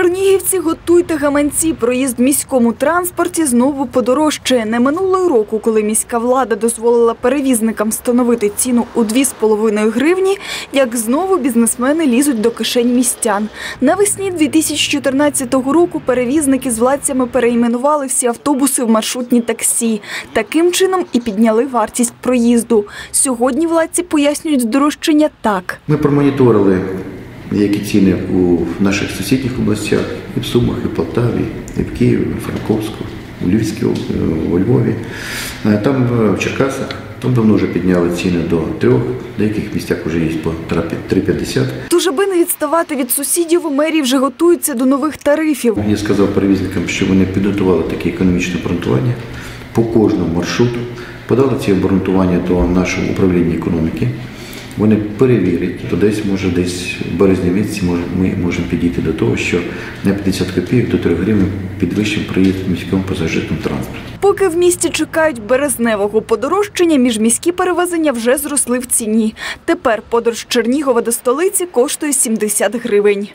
Чернігівці, готуйте гаманці. Проїзд в міському транспорті знову подорожчає. Не минулого року, коли міська влада дозволила перевізникам встановити ціну у 2,5 гривні, як знову бізнесмени лізуть до кишень містян. Навесні 2014 року перевізники з владцями перейменували всі автобуси в маршрутні таксі. Таким чином і підняли вартість проїзду. Сьогодні владці пояснюють здорожчання так. Ми промоніторили, які ціни у наших сусідніх областях, і в Сумах, і в Полтаві, і в Києві, і в Франковську, у Львівській, у Львові. Е, Там е, в Черкасах, там давно вже підняли ціни до трьох, в деяких місцях вже є по 3,50. Тож, аби не відставати від сусідів, мерії вже готуються до нових тарифів. Я сказав перевізникам, що вони підготували таке економічне обґрунтування по кожному маршруту, подали ці обґрунтування до нашого управління економіки. Вони перевірять, то десь може десь в березні місяці може, ми можемо підійти до того, що на 50 копійок до 3 гривень підвищимо проїзд міському пасажирному транспорті. Поки в місті чекають березневого подорожчання, міжміські перевезення вже зросли в ціні. Тепер подорож Чернігова до столиці коштує 70 гривень.